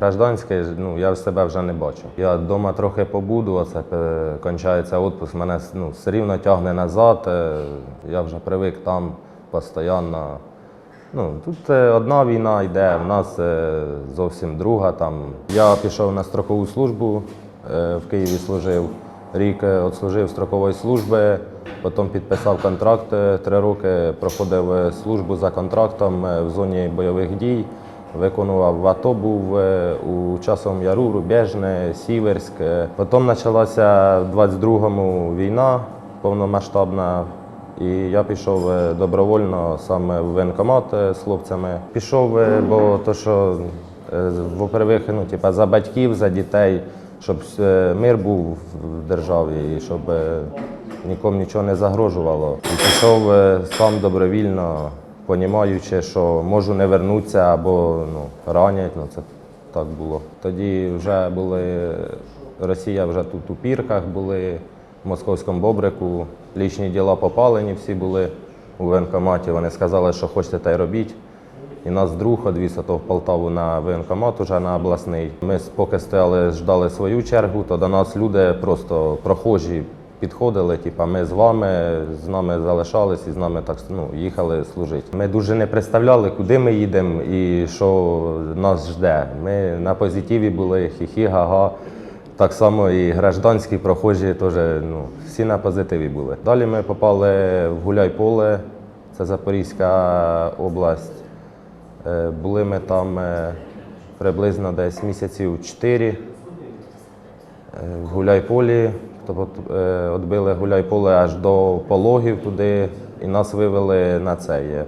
гражданське, ну, я себе вже не бачу. Я вдома трохи побуду, оце е, кончається відпуск, мене ну, все рівно тягне назад. е, Я вже привик там постійно. Ну, тут е, одна війна йде, в нас зовсім друга. Там. Я пішов на строкову службу, в Києві служив. Рік відслужив строкової служби, потім підписав контракт три роки, проходив службу за контрактом в зоні бойових дій. Виконував в АТО, був е, у Часовому Яру, Рубежне, Сіверськ. Е, Потім почалася в 22-му війна повномасштабна. І я пішов е, добровольно саме в воєнкомат з хлопцями. Пішов, бо то, що во-первых, ну, типа, за батьків, за дітей, щоб мир був в державі, і щоб нікому нічого не загрожувало. І пішов сам добровільно, понімаючи, що можу не вернутися або ну, ранять. Ну, це так було. Тоді вже були Росія вже тут у пірках були, в московському бобрику. Лічні діла попалені, всі були у воєнкоматі. Вони сказали, що хочете, та й робіть. І нас друг одвіз в Полтаву на воєнкомат, уже на обласний. Ми поки стояли, ждали свою чергу, то до нас люди просто прохожі підходили, типа ми з вами, з нами залишались і з нами так ну, їхали служити. Ми дуже не представляли, куди ми їдемо і що нас жде. Ми на позитиві були, хі-хі, га-га. Так само і гражданські прохожі теж ну, всі на позитиві були. Далі ми попали в Гуляйполе, це Запорізька область. Е, Були ми там е, приблизно десь місяців 4 в Гуляйполі. Тобто е, відбили Гуляйполе аж до пологів туди і нас вивели на цей. е,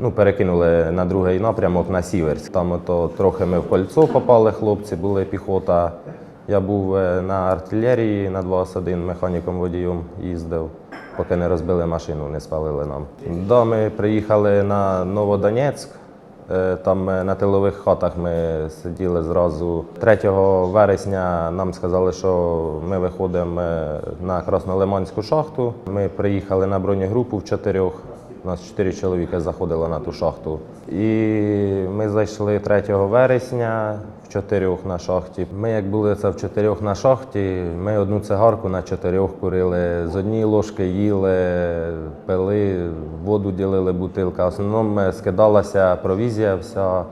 Ну, перекинули на другий напрямок на Сіверськ. Там ото трохи ми в кольцо попали, хлопці, були піхота. Я був е, на артилерії на 21 механіком водієм їздив, поки не розбили машину, не спалили нам. Да, ми приїхали на Новодонецьк. Е, Там е, на тилових хатах ми сиділи зразу. 3 вересня нам сказали, що ми виходимо е, на Краснолиманську шахту. Ми приїхали на бронегрупу в чотирьох. У нас чотири чоловіки заходили на ту шахту. І ми зайшли 3 вересня в чотирьох на шахті. Ми, як були це в чотирьох на шахті, ми одну цигарку на чотирьох курили, з однієї ложки їли, пили, воду ділили бутилка. В основному скидалася провізія, вся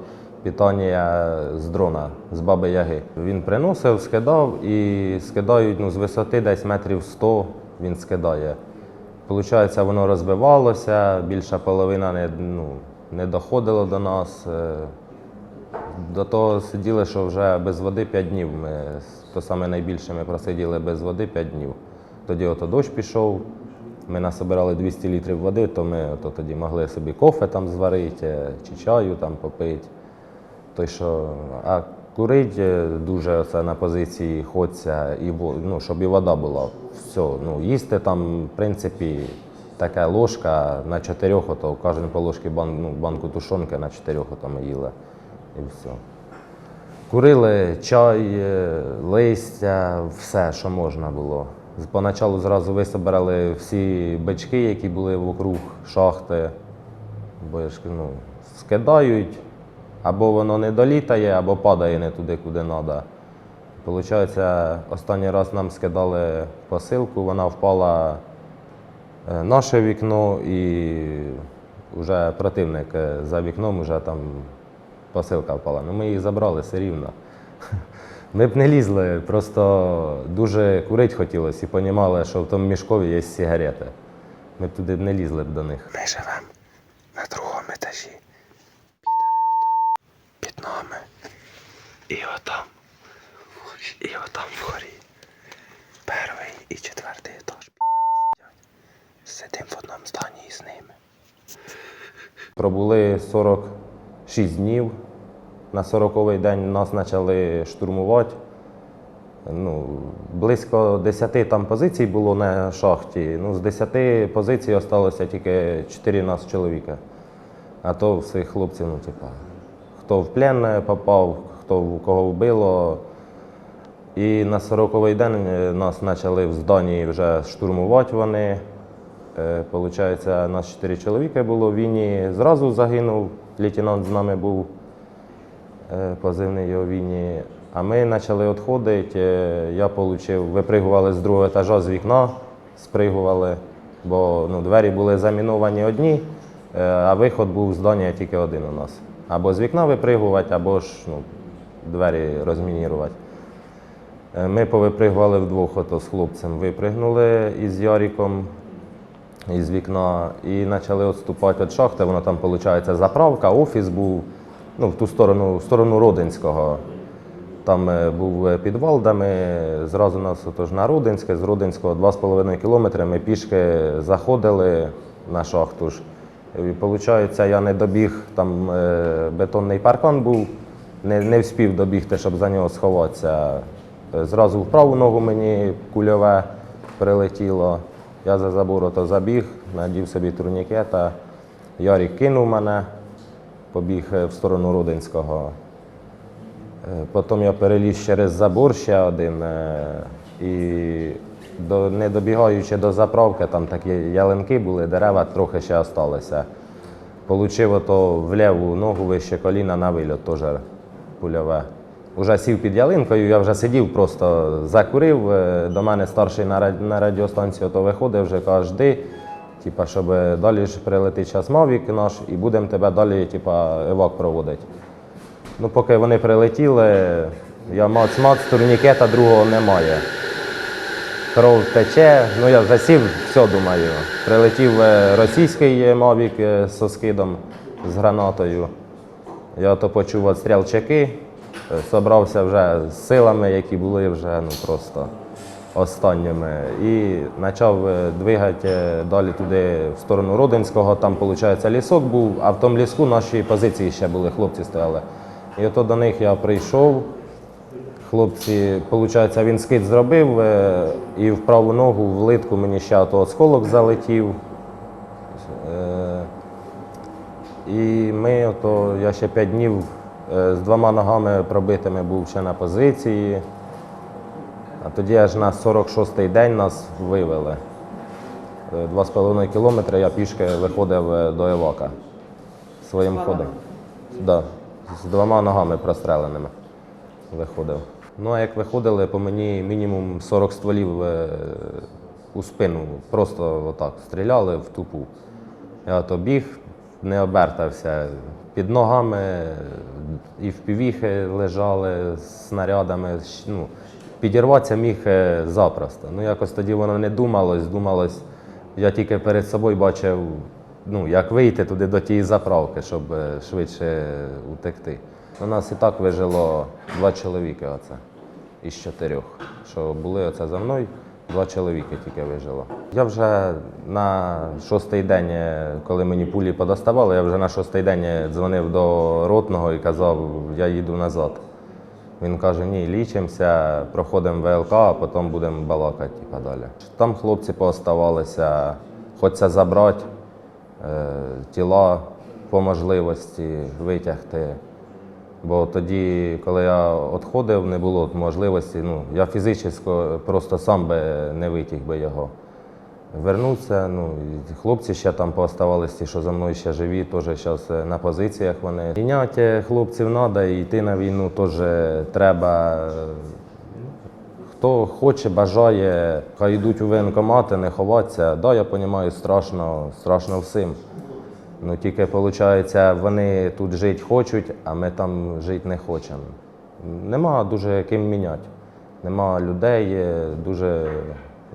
питання з дрона, з баби Яги. Він приносив, скидав і скидають ну, з висоти десь метрів 100 він скидає. Получається, воно розбивалося, більша половина не, ну, не доходила до нас. Е, До того сиділи, що вже без води 5 днів. Ми, то саме найбільше ми просиділи без води 5 днів. Тоді ото дощ пішов, ми насобирали 200 літрів води, то ми ото тоді могли собі кофе там зварити, е, чи чаю там попити. Той, що, а курить е, дуже це на позиції ходця, і, ну, щоб і вода була. Все, ну, їсти там, в принципі, така ложка на чотирьох, ото кожен по ложці бан, ну, банку тушонки на чотирьох ото їли. І все. Курили чай, е, листя, все, що можна було. Поначалу зразу висобирали всі бички, які були вокруг шахти. Бо ж ну, скидають, або воно не долітає, або падає не туди, куди треба. Получається, останній раз нам скидали посилку, вона впала е, наше вікно і вже противник е, за вікном вже там посилка впала. Ну, ми її забрали все рівно. Ми б не лізли, просто дуже курити хотілося і розуміли, що в тому мішкові є сигарети. Ми б туди б не лізли б до них. Ми живемо на другому етажі. Підари отам. Під нами. І отам. І отам вгорі. Перший і четвертий етаж. Сидимо в одному зданні з ними. Пробули 46 днів. На 40-й день нас почали штурмувати. Ну, близько 10 там позицій було на шахті. Ну, з 10 позицій залишилося тільки 4 нас чоловіка. А то всіх хлопців, ну, типа, хто в плен попав, хто кого вбило. І на 40-й день е, нас почали в зданні вже штурмувати вони. Е, Получається, нас чотири чоловіка було в війні. Зразу загинув, лейтенант з нами був. е, позивний його війні. А ми почали відходити. Я отримав, випригували з другого етажа з вікна, спригували, бо ну, двері були заміновані одні, а виход був з здання тільки один у нас. Або з вікна випригувати, або ж ну, двері розмінірувати. Е, Ми повипригували вдвох ото з хлопцем. Випригнули із Яріком із вікна і почали відступати від шахти. Воно там, виходить, заправка, офіс був ну, в ту сторону, в сторону Родинського. Там е, був е, підвал, де ми зразу нас отож, на Рудинське, з Рудинського 2,5 кілометри ми пішки заходили на шахту. І виходить, я не добіг, там бетонний паркан був, не, не встиг добігти, щоб за нього сховатися. Е, Зразу в праву ногу мені кульове прилетіло. Я за забор ото забіг, надів собі турнікета. Ярік кинув мене, побіг е, в сторону Рудинського. Е, Потім я переліз через забор ще один і до, не добігаючи до заправки, там такі ялинки були, дерева трохи ще залишилися. Получив ото в ліву ногу вище коліна на вильот, теж пульове. Уже сів під ялинкою, я вже сидів, просто закурив. Е, До мене старший на, радіостанцію то виходив, вже каже, жди, типа, щоб далі ж прилетить час Мавік наш і будемо тебе далі типа, евак проводити. Ну, поки вони прилетіли, я мац-мац, турнікета другого немає. Кров тече, ну я вже сів, все думаю. Прилетів е, російський мавік е, з скидом, з гранатою. Я то почув відстріл чеки, е, вже з силами, які були вже ну, просто останніми. І почав е, двигати е, далі туди, в сторону Родинського. Там, виходить, лісок був, а в тому ліску наші позиції ще були, хлопці стояли. І ото до них я прийшов. Хлопці, виходить, він скид зробив і в праву ногу в литку мені ще ото осколок залетів. І ми, ото, я ще п'ять днів е, з двома ногами пробитими був ще на позиції. А тоді аж на 46-й день нас вивели. Е, Два з половиною кілометри я пішки виходив е, до Евака своїм ходом. Да, з двома ногами простреленими виходив. Ну а як виходили, по мені мінімум 40 стволів у спину. Просто отак стріляли в тупу. Я то біг, не обертався. Під ногами і в півіхи лежали снарядами. Ну, підірватися міг е, запросто. Ну якось тоді воно не думалось, думалось. Я тільки перед собою бачив, ну, як вийти туди до тієї заправки, щоб е, швидше утекти. У нас і так вижило два чоловіки оце із чотирьох. Що були оце за мною, два чоловіки тільки вижило. Я вже на шостий день, е, коли мені пулі подоставали, я вже на шостий день е, дзвонив до ротного і казав, я їду назад. Він каже, ні, лічимося, проходимо ВЛК, а потім будемо балакати типа, далі. Там хлопці пооставалися, хочеться забрати е, тіла по можливості витягти. Бо тоді, коли я відходив, не було можливості. Ну, я фізично просто сам би не витяг би його. Вернувся, ну, хлопці ще там пооставалися, ті, що за мною ще живі, теж зараз на позиціях вони. Міняти хлопців треба, і йти на війну теж треба. Хто хоче, бажає, хай йдуть у воєнкомати, не ховатися. Да, я розумію, страшно, страшно всім. Ну тільки виходить, вони тут жити хочуть, а ми там жити не хочемо. Нема дуже ким міняти. Нема людей, е, дуже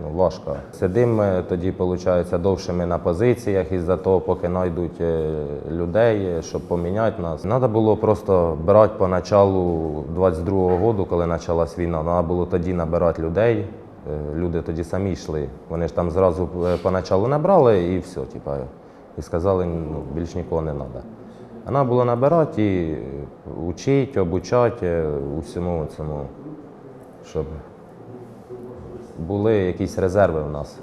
ну, важко. Сидимо тоді, виходить, довшими на позиціях із-за того, поки знайдуть е, людей, е, щоб поміняти нас. Треба було просто брати по началу 22-го року, коли почалась війна. Треба було тоді набирати людей. Люди тоді самі йшли. Вони ж там зразу поначалу набрали і все, типа, і сказали, ну, більш нікого не треба. Вона була набирати і вчити, обучати усьому цьому, щоб були якісь резерви в нас.